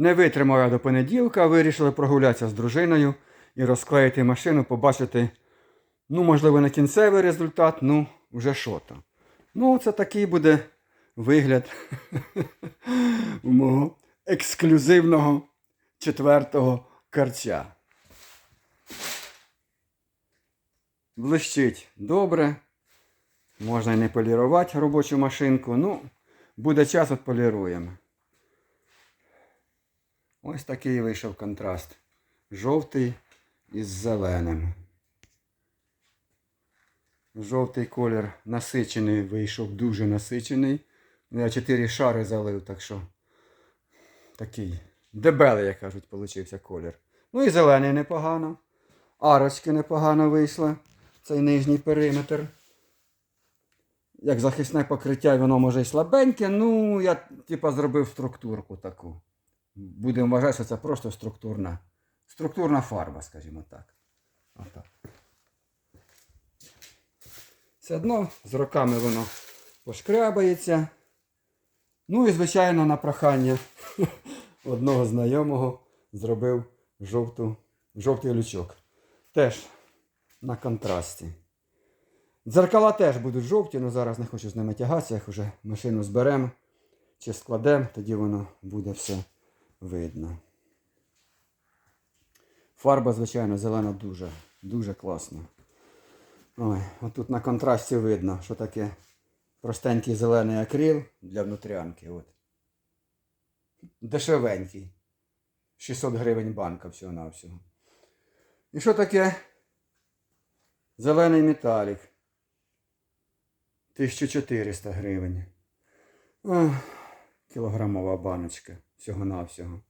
Не витримав я до понеділка, вирішили прогулятися з дружиною і розклеїти машину, побачити, ну, можливо, не кінцевий результат, ну, вже що то. Ну, це такий буде вигляд мого ексклюзивного четвертого карча. Блищить добре. Можна і не полірувати робочу машинку. Ну, буде час, от поліруємо. Ось такий вийшов контраст. Жовтий із зеленим. Жовтий колір насичений вийшов, дуже насичений. Я 4 шари залив, так що такий дебелий, як кажуть, получився колір. Ну і зелений непогано. Арочки непогано вийшли. Цей нижній периметр. Як захисне покриття, воно може й слабеньке, ну я типа зробив структурку таку. Будемо вважати, що це просто структурна, структурна фарба, скажімо так. Отак. Все одно з роками воно пошкрябається. Ну і, звичайно, на прохання одного знайомого зробив жовту, жовтий лючок. Теж на контрасті. Дзеркала теж будуть жовті, але зараз не хочу з ними тягатися, їх вже машину зберемо чи складемо, тоді воно буде все видно. Фарба, звичайно, зелена дуже, дуже класна. Ой, отут на контрасті видно, що таке простенький зелений акрил для внутрянки. От. Дешевенький. 600 гривень банка всього-навсього. І що таке зелений металік? 1400 гривень. Ох, кілограмова баночка всього-навсього.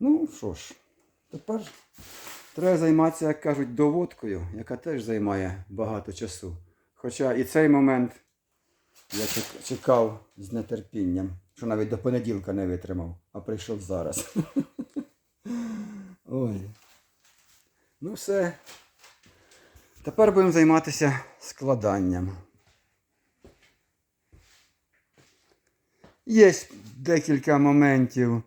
Ну що ж, тепер треба займатися, як кажуть, доводкою, яка теж займає багато часу. Хоча і цей момент я чекав з нетерпінням, що навіть до понеділка не витримав, а прийшов зараз. Ой. Ну все. Тепер будемо займатися складанням. Є декілька моментів.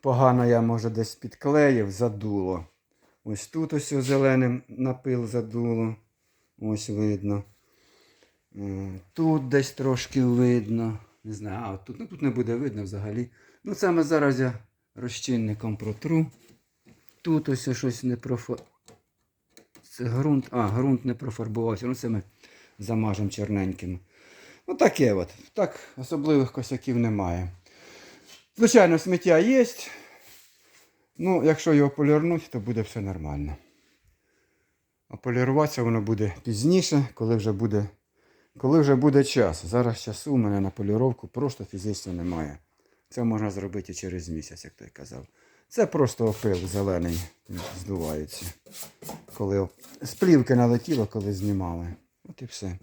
Погано я, може, десь підклеїв, задуло. Ось тут ось зеленим напил задуло. Ось видно. Е, Тут десь трошки видно. Не знаю, а тут, ну, тут не буде видно взагалі. Ну, саме зараз я розчинником протру. Тут ось щось не профа... Це ґрунт. А, ґрунт не профарбувався. Ну, це ми замажемо чорненьким. Ну, таке от. Так, особливих косяків немає. Звичайно, сміття є. Ну, якщо його полірнуть, то буде все нормально. А поліруватися воно буде пізніше, коли вже буде, коли вже буде час. Зараз часу у мене на поліровку просто фізично немає. Це можна зробити і через місяць, як той казав. Це просто опил зелений здувається. Коли з плівки налетіло, коли знімали. От і все.